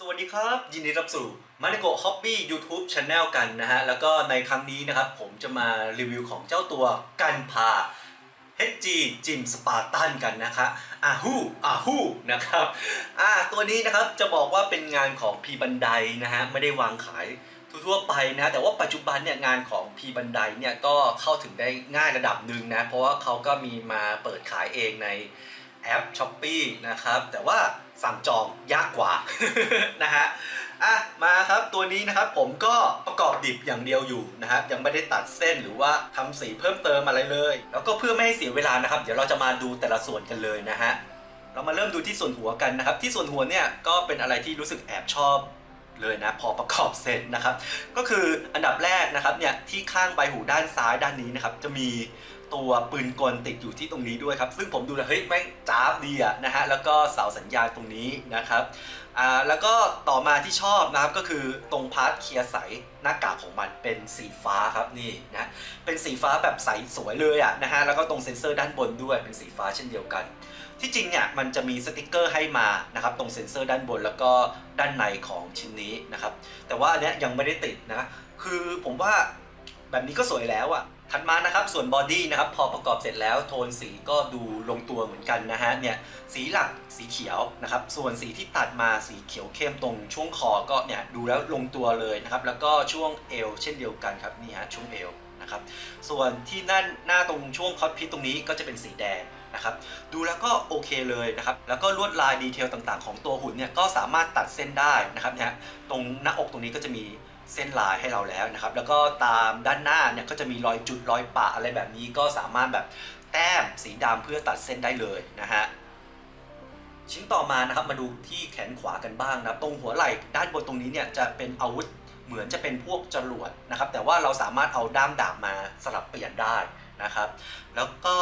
สวัสดีครับ ยินดีรับสู่มาริโกฮอบบี้ YouTube Channel กันนะฮะ แล้วก็ในครั้งนี้นะครับ ผมจะมารีวิวของเจ้าตัวกันพา HG จิมสปาร์ตันกันนะคะอาฮูอาฮูนะครับอ่าตัวนี้นะครับจะบอกว่าเป็นงานของพีบันไดนะฮะ ไม่ได้วางขายทั่วไปนะแต่ว่าปัจจุบันเนี่ยงานของพีบันไดเนี่ยก็เข้าถึงได้ง่ายระดับหนึ่งนะ เพราะว่าเขาก็มีมาเปิดขายเองใน แอป s h อ p e e นะครับ แต่ว่าสั่งจองยากกว่านะฮะอะมาครับตัวนี้นะครับผมก็ประกอบดิบอย่างเดียวอยู่นะฮะยังไม่ได้ตัดเส้นหรือว่าทำสีเพิ่มเติมอะไรเลย แล้วก็เพื่อไม่ให้เสียเวลานะครับ เดี๋ยวเราจะมาดูแต่ละส่วนกันเลยนะฮะเรามาเริ่มดูที่ส่วนหัวกันนะครับ ที่ส่วนหัวเนี่ยก็เป็นอะไรที่รู้สึกแอบชอบเลยนะพอประกอบเสร็จนะครับ ก็คืออันดับแรกนะครับเนี่ยที่ข้างใบหูด้านซ้ายด้านนี้นะครับจะมี ตัวปืนกลติดอยู่ที่ตรงนี้ด้วยครับ ซึ่งผมดูแล้วเฮ้ยแม่งจ้าบดีอะนะฮะแล้วก็เสาสัญญาณตรงนี้นะครับอ่าแล้วก็ต่อมาที่ชอบนะครับก็คือตรงพาร์ทเคลียร์ใสหน้ากากของมันเป็นสีฟ้าครับนี่นะเป็นสีฟ้าแบบใสสวยเลยอะนะฮะแล้วก็ตรงเซ็นเซอร์ด้านบนด้วยเป็นสีฟ้าเช่นเดียวกันที่จริงเนี่ยมันจะมีสติกเกอร์ให้มานะครับตรงเซ็นเซอร์ด้านบนแล้วก็ด้านในของชิ้นนี้นะครับแต่ว่าอันเนี้ยยังไม่ได้ติดนะคือผมว่าแบบนี้ก็สวยแล้วอะ ถัดมานะครับส่วนบอดี้นะครับพอประกอบเสร็จแล้วโทนสีก็ดูลงตัวเหมือนกันนะฮะเนี่ยสีหลักสีเขียวนะครับส่วนสีที่ตัดมาสีเขียวเข้มตรงช่วงคอก็เนี่ยดูแล้วลงตัวเลยนะครับแล้วก็ช่วงเอวเช่นเดียวกันครับนี่ฮะช่วงเอวนะครับส่วนที่นั่นหน้าตรงช่วงคอสพิทตรงนี้ก็จะเป็นสีแดงนะครับดูแล้วก็โอเคเลยนะครับแล้วก็ลวดลายดีเทลต่างๆ ของตัวหุ่นเนี่ยก็สามารถตัดเส้นได้นะครับเนี่ยตรงหน้าอกตรงนี้ก็จะมี เส้นลายให้เราแล้วนะครับ แล้วก็ตามด้านหน้าเนี่ยก็จะมีรอยจุดรอยปะอะไรแบบนี้ก็สามารถแบบแต้มสีดำเพื่อตัดเส้นได้เลยนะฮะชิ้นต่อมานะครับมาดูที่แขนขวากันบ้างนะตรงหัวไหล่ด้านบนตรงนี้เนี่ยจะเป็นอาวุธเหมือนจะเป็นพวกจรวดนะครับ แต่ว่าเราสามารถเอาด้ามดาบมาสลับเปลี่ยนได้นะครับ แล้วก็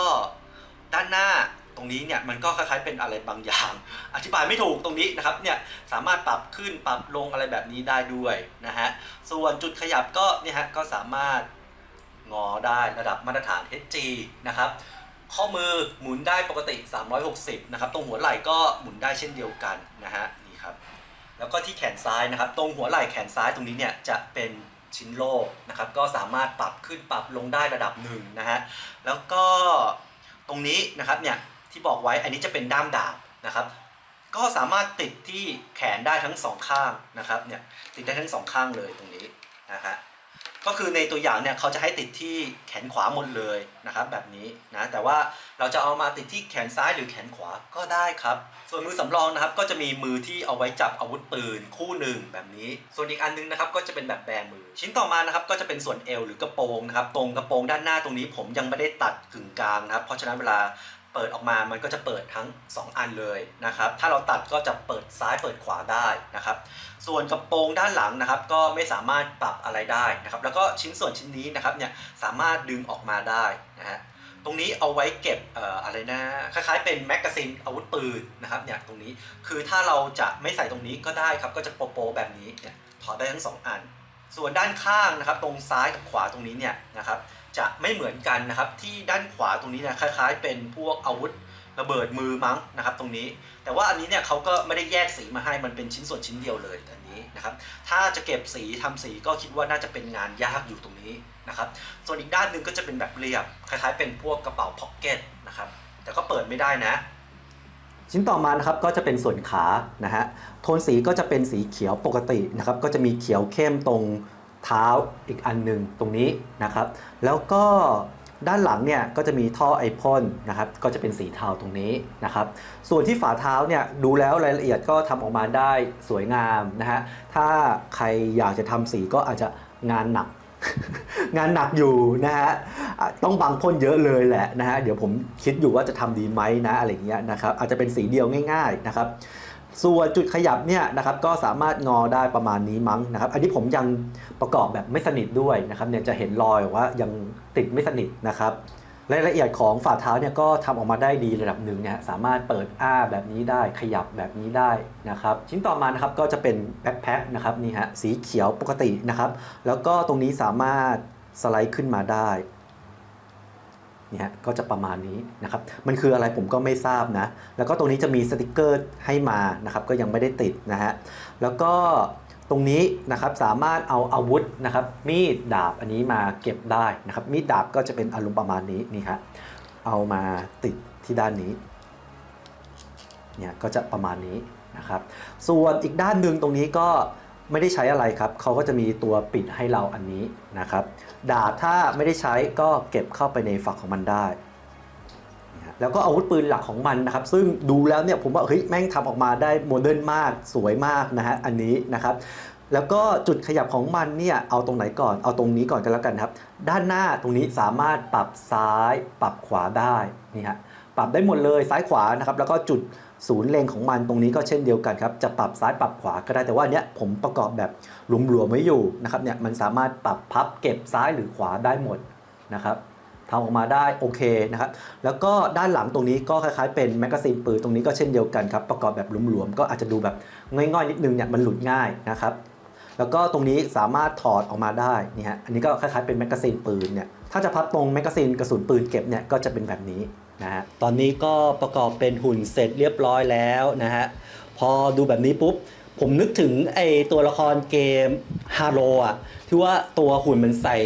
ด้านหน้า ตรงนี้เนี่ยมันก็คล้ายๆเป็นอะไรบางอย่าง อธิบายไม่ถูกตรงนี้นะครับเนี่ยสามารถปรับขึ้นปรับลงอะไรแบบนี้ได้ด้วยนะฮะส่วนจุดขยับก็เนี่ยฮะก็สามารถงอได้ระดับมาตรฐาน HG นะครับข้อมือหมุนได้ปกติ 360 นะครับ ตรงหัวไหล่ก็หมุนได้เช่นเดียวกันนะฮะนี่ครับ แล้วก็ที่แขนซ้ายนะครับ ตรงหัวไหล่แขนซ้ายตรงนี้เนี่ยจะเป็นชิ้นโล่นะครับ ก็สามารถปรับขึ้นปรับลงได้ระดับหนึ่งนะฮะ แล้วก็ตรงนี้นะครับเนี่ย ที่บอกไว้อันนี้จะเป็นด้ามดาบนะครับ ก็สามารถติดที่แขนได้ทั้งสองข้างนะครับเนี่ยติดได้ทั้งสองข้างเลยตรงนี้นะฮะก็คือในตัวอย่างเนี่ยเขาจะให้ติดที่แขนขวาหมดเลยนะครับแบบนี้นะแต่ว่าเราจะเอามาติดที่แขนซ้ายหรือแขนขวาก็ได้ครับ ส่วนมือสำรองนะครับก็จะมีมือที่เอาไว้จับอาวุธปืนคู่หนึ่งแบบนี้ ส่วนอีกอันนึงนะครับก็จะเป็นแบบแบมือ ชิ้นต่อมานะครับก็จะเป็นส่วนเอวหรือกระโปรงนะครับตรงกระโปรงด้านหน้าตรงนี้ผมยังไม่ได้ตัดกึ่งกลางนะครับเพราะฉะนั้นเวลา เปิดออกมามันก็จะเปิดทั้ง 2 อันเลยนะครับ ถ้าเราตัดก็จะเปิดซ้ายเปิดขวาได้นะครับ ส่วนกระโปรงด้านหลังนะครับ ก็ไม่สามารถปรับอะไรได้นะครับ แล้วก็ชิ้นส่วนชิ้นนี้นะครับเนี่ยสามารถดึงออกมาได้นะฮะตรงนี้เอาไว้เก็บเอ่ออะไรนะคล้ายๆเป็นแมกกาซีนอาวุธปืนนะครับเนี่ยตรงนี้คือถ้าเราจะไม่ใส่ตรงนี้ก็ได้ครับ ก็จะโปะๆแบบนี้เนี่ยถอดได้ทั้งสองอัน ส่วนด้านข้างนะครับ ตรงซ้ายกับขวาตรงนี้เนี่ยนะครับ จะไม่เหมือนกันนะครับ ที่ด้านขวาตรงนี้นะคล้าย ๆ เป็นพวกอาวุธระเบิดมือมั้งนะครับ ตรงนี้ แต่ว่าอันนี้เนี่ยเขาก็ไม่ได้แยกสีมาให้มันเป็นชิ้นส่วนชิ้นเดียวเลยอันนี้นะครับ ถ้าจะเก็บสีทำสีก็คิดว่าน่าจะเป็นงานยากอยู่ตรงนี้นะครับ ส่วนอีกด้านหนึ่งก็จะเป็นแบบเรียบ คล้าย ๆ เป็นพวกกระเป๋าพ็อกเก็ตนะครับ แต่ก็เปิดไม่ได้นะชิ้นต่อมานะครับก็จะเป็นส่วนขานะฮะโทนสีก็จะเป็นสีเขียวปกตินะครับ ก็จะมีเขียวเข้มตรง เท้าอีกอันหนึ่งตรงนี้นะครับ แล้วก็ด้านหลังเนี่ยก็จะมีท่อไอพ่นนะครับก็จะเป็นสีเทาตรงนี้นะครับ ส่วนที่ฝ่าเท้าเนี่ยดูแล้วรายละเอียดก็ทำออกมาได้สวยงามนะฮะถ้าใครอยากจะทำสีก็อาจจะงานหนัก งานหนักอยู่นะฮะต้องบังพ่นเยอะเลยแหละนะฮะเดี๋ยวผมคิดอยู่ว่าจะทำดีไหมนะอะไรเงี้ยนะครับอาจจะเป็นสีเดียวง่าย ๆนะครับ ส่วนจุดขยับเนี่ยนะครับก็สามารถงอได้ประมาณนี้มั้งนะครับ อันนี้ผมยังประกอบแบบไม่สนิทด้วยนะครับเนี่ยจะเห็นรอยว่ายังติดไม่สนิทนะครับรายละเอียดของฝ่าเท้าเนี่ยก็ทำออกมาได้ดีระดับหนึ่งเนะฮะสามารถเปิดอ้าแบบนี้ได้ขยับแบบนี้ได้นะครับ ชิ้นต่อมานะครับก็จะเป็นแบ็คแพ็คนะครับนี่ฮะสีเขียวปกตินะครับ แล้วก็ตรงนี้สามารถสไลด์ขึ้นมาได้ เนี่ยก็จะประมาณนี้นะครับ มันคืออะไรผมก็ไม่ทราบนะ แล้วก็ตรงนี้จะมีสติกเกอร์ให้มานะครับ ก็ยังไม่ได้ติดนะฮะ แล้วก็ตรงนี้นะครับสามารถเอาอาวุธนะครับมีดดาบอันนี้มาเก็บได้นะครับ มีดดาบก็จะเป็นอารมณ์ประมาณนี้นี่ครับเอามาติดที่ด้านนี้เนี่ยก็จะประมาณนี้นะครับ ส่วนอีกด้านหนึ่งตรงนี้ก็ ไม่ได้ใช้อะไรครับ เขาก็จะมีตัวปิดให้เราอันนี้นะครับ ดาบถ้าไม่ได้ใช้ก็เก็บเข้าไปในฝักของมันได้นะฮะแล้วก็อาวุธปืนหลักของมันนะครับ ซึ่งดูแล้วเนี่ยผมว่าเฮ้ยแม่งทำออกมาได้โมเดิร์นมากสวยมากนะฮะอันนี้นะครับ แล้วก็จุดขยับของมันเนี่ยเอาตรงไหนก่อนเอาตรงนี้ก่อนกันแล้วกันครับ ด้านหน้าตรงนี้สามารถปรับซ้ายปรับขวาได้นี่ฮะปรับได้หมดเลยซ้ายขวานะครับ แล้วก็จุด ศูนย์เลงของมันตรงนี้ก็เช่นเดียวกันครับ จะปรับซ้ายปรับขวาก็ได้แต่ว่าเนี้ยผมประกอบแบบหลวมๆไว้อยู่นะครับเนี่ยมันสามารถปรับพับเก็บซ้ายหรือขวาได้หมดนะครับทำออกมาได้โอเคนะครับ แล้วก็ด้านหลังตรงนี้ก็คล้ายๆเป็นแมกกาซีนปืนตรงนี้ก็เช่นเดียวกันครับ ประกอบแบบหลวมๆก็อาจจะดูแบบง่อยๆนิดนึงเนี่ยมันหลุดง่ายนะครับ แล้วก็ตรงนี้สามารถถอดออกมาได้นี่ฮะอันนี้ก็คล้ายๆเป็นแมกกาซีนปืนเนี่ยถ้าจะพับตรงแมกกาซีนกระสุนปืนเก็บเนี่ยก็จะเป็นแบบนี้ นะฮะตอนนี้ก็ประกอบเป็นหุ่นเสร็จเรียบร้อยแล้วนะฮะพอดูแบบนี้ปุ๊บผมนึกถึงไอตัวละครเกมฮาโ o อะที่ว่าตัวหุ่นมันใส่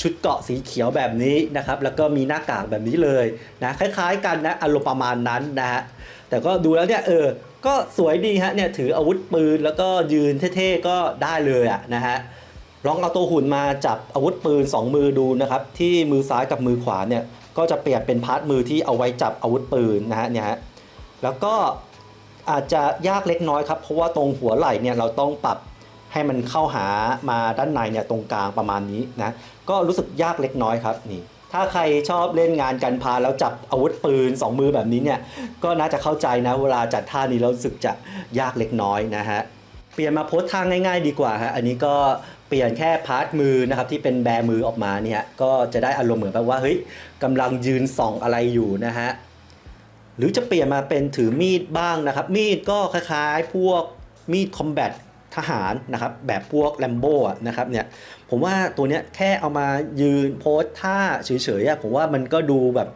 ชุดเกราะสีเขียวแบบนี้นะครับ แล้วก็มีหน้ากากแบบนี้เลยนะคล้าย ๆ กันนะอารมณ์ประมาณนั้นนะฮะแต่ก็ดูแล้วเนี่ยเออก็สวยดีฮะเนี่ยถืออาวุธปืนแล้วก็ยืนเท่ๆก็ได้เลยอะนะฮะลองเอาตัวหุ่นมาจับอาวุธปืน 2 มือดูนะครับ ที่มือซ้ายกับมือขวาเนี่ย ก็จะเปลี่ยนเป็นพาร์ทมือที่เอาไว้จับอาวุธปืนนะฮะเนี่ยฮะแล้วก็อาจจะยากเล็กน้อยครับ เพราะว่าตรงหัวไหล่เนี่ยเราต้องปรับให้มันเข้าหามาด้านในเนี่ยตรงกลางประมาณนี้นะก็รู้สึกยากเล็กน้อยครับนี่ถ้าใครชอบเล่นงานกันพาแล้วจับอาวุธปืน 2 มือแบบนี้เนี่ยก็น่าจะเข้าใจนะเวลาจัดท่านี้แล้วรู้สึกจะยากเล็กน้อยนะฮะเปลี่ยนมาโพสท่างง่าย ๆ ดีกว่าฮะอันนี้ก็ ปลี่ยนแค่พาร์ทมือนะครับที่เป็นแบมือออกมาเนี่ยก็จะได้อารมณ์เหมือนแบบว่าเฮ้ยกำลังยืนส่องอะไรอยู่นะฮะหรือจะเปลี่ยนมาเป็นถือมีดบ้างนะครับ มีดก็คล้ายๆพวกมีดคอมแบททหารนะครับแบบพวกแลมโบ้นะครับเนี่ยผมว่าตัวเนี้ยแค่เอามายืนโพสท่าเฉยๆผมว่ามันก็ดูแบบ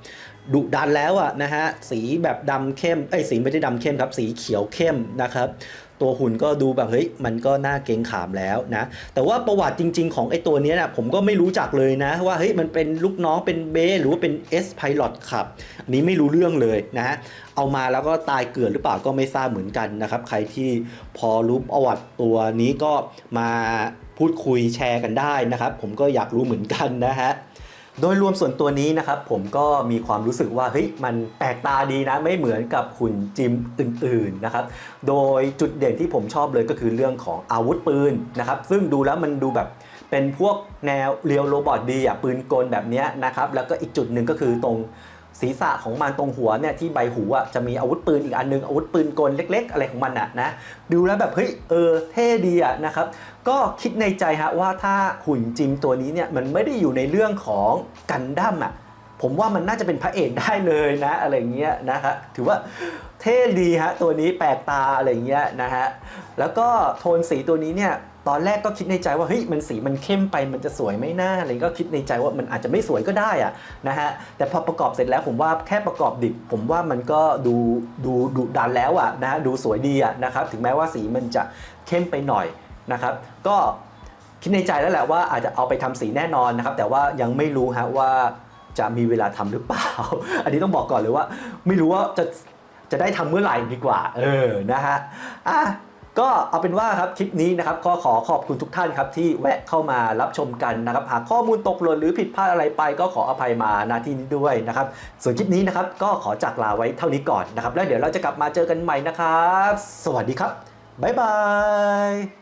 ดุดันแล้วอะนะฮะสีแบบดำเข้มไอ้สีไม่ได้ดำเข้มครับ สีเขียวเข้มนะครับ ตัวหุ่นก็ดูแบบเฮ้ยมันก็น่าเกรงขามแล้วนะ แต่ว่าประวัติจริง ๆ ของไอ้ตัวนี้นะผมก็ไม่รู้จักเลยนะ ว่าเฮ้ยมันเป็นลูกน้องเป็นเบสหรือว่าเป็น S Pilot ขับอันนี้ไม่รู้เรื่องเลยนะฮะเอามาแล้วก็ตายเกลื่อนหรือเปล่าก็ไม่ทราบเหมือนกันนะครับ ใครที่พอรู้ประวัติตัวนี้ก็มาพูดคุยแชร์กันได้นะครับ ผมก็อยากรู้เหมือนกันนะฮะ โดยรวมส่วนตัวนี้นะครับผมก็มีความรู้สึกว่าเฮ้ยมันแปลกตาดีนะไม่เหมือนกับหุ่นจิมอื่นๆนะครับโดยจุดเด่นที่ผมชอบเลยก็คือเรื่องของอาวุธปืนนะครับซึ่งดูแล้วมันดูแบบเป็นพวกแนวเรียวโรบอทดีอะปืนกลแบบนี้นะครับแล้วก็อีกจุดหนึ่งก็คือตรง ศีรษะของมันตรงหัวเนี่ยที่ใบหูอะจะมีอาวุธปืนอีกอันนึงอาวุธปืนกลเล็ก ๆ อะไรของมันอะนะดูแล้วแบบเฮ้ยเออเท่ดีอะนะครับก็คิดในใจฮะว่าถ้าหุ่นจิมตัวนี้เนี่ยมันไม่ได้อยู่ในเรื่องของกันดั้มอะผมว่ามันน่าจะเป็นพระเอกได้เลยนะอะไรเงี้ยนะครับถือว่าเท่ดีฮะตัวนี้แปลกตาอะไรเงี้ยนะฮะแล้วก็โทนสีตัวนี้เนี่ย ตอนแรกก็คิดในใจว่าเฮ้ยมันสีมันเข้มไปมันจะสวยไม่น่าอะไรก็คิดในใจว่ามันอาจจะไม่สวยก็ได้อะนะฮะแต่พอประกอบเสร็จแล้วผมว่าแค่ประกอบดิบ ผมว่ามันก็ดูดูดุดันแล้วอะนะฮะดูสวยดีอะนะครับถึงแม้ว่าสีมันจะเข้มไปหน่อยนะครับ ก็คิดในใจแล้วแหละว่าอาจจะเอาไปทำสีแน่นอนนะครับ แต่ว่ายังไม่รู้ฮะว่าจะมีเวลาทำหรือเปล่า อันนี้ต้องบอกก่อนเลยว่า ไม่รู้ว่าจะจะได้ทำเมื่อไหร่ดีกว่า เออนะฮะอะ ก็เอาเป็นว่าครับคลิปนี้นะครับก็ขอขอบคุณทุกท่านครับที่แวะเข้ามารับชมกันนะครับหากข้อมูลตกหล่นหรือผิดพลาดอะไรไป ก็ขออภัยมาณที่นี้ด้วยนะครับส่วนคลิปนี้นะครับก็ขอจากลาไว้เท่านี้ก่อนนะครับแล้วเดี๋ยวเราจะกลับมาเจอกันใหม่นะครับ สวัสดีครับบ๊ายบาย